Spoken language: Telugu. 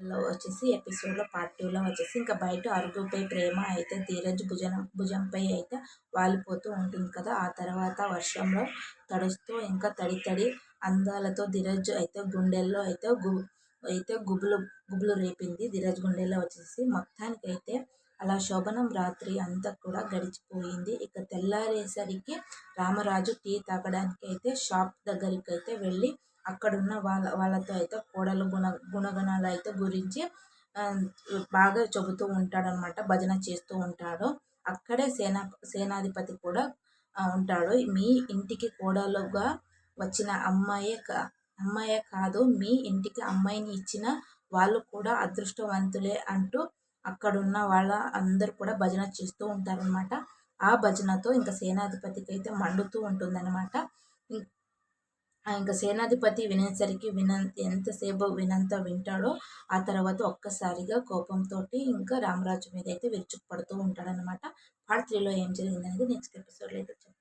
లో వచ్చేసి ఎపిసోడ్లో పార్ట్ టూలో వచ్చేసి ఇంకా బయట అరుగుపై ప్రేమ అయితే ధీరజ్ భుజం భుజంపై అయితే వాలిపోతూ ఉంటుంది కదా. ఆ తర్వాత వర్షంలో తడుస్తూ ఇంకా తడి తడి అందాలతో ధీరజ్ అయితే గుండెల్లో అయితే గు అయితే గుబులు గుబులు రేపింది. ధీరజ్ గుండెల్లో వచ్చేసి మొత్తానికి అయితే అలా శోభనం రాత్రి అంతా కూడా గడిచిపోయింది. ఇక తెల్లారేసరికి రామరాజు టీ తాగడానికి అయితే షాప్ దగ్గరికి అయితే వెళ్ళి అక్కడున్న వాళ్ళ వాళ్ళతో అయితే కోడలు గుణ గుణగణాలు అయితే గురించి బాగా చెబుతూ ఉంటాడనమాట భజన చేస్తూ ఉంటాడు. అక్కడే సేనా సేనాధిపతి కూడా ఉంటాడు. మీ ఇంటికి కోడలుగా వచ్చిన అమ్మాయే కా అమ్మాయే కాదు మీ ఇంటికి అమ్మాయిని ఇచ్చిన వాళ్ళు కూడా అదృష్టవంతులే అంటూ అక్కడున్న వాళ్ళ అందరు కూడా భజన చేస్తూ ఉంటారనమాట ఆ భజనతో ఇంకా సేనాధిపతికి అయితే మండుతూ ఉంటుందన్నమాట. ఇంకా సేనాధిపతి వినేసరికి విన ఎంతసేపు వినంత వింటాడో ఆ తర్వాత ఒక్కసారిగా కోపంతో ఇంకా రామరాజు మీద అయితే విరుచుకుపడుతూ ఉంటాడనమాట పార్ట్ త్రీలో ఏం జరిగిందనేది నెక్స్ట్ ఎపిసోడ్లో అయితే చెప్తాను.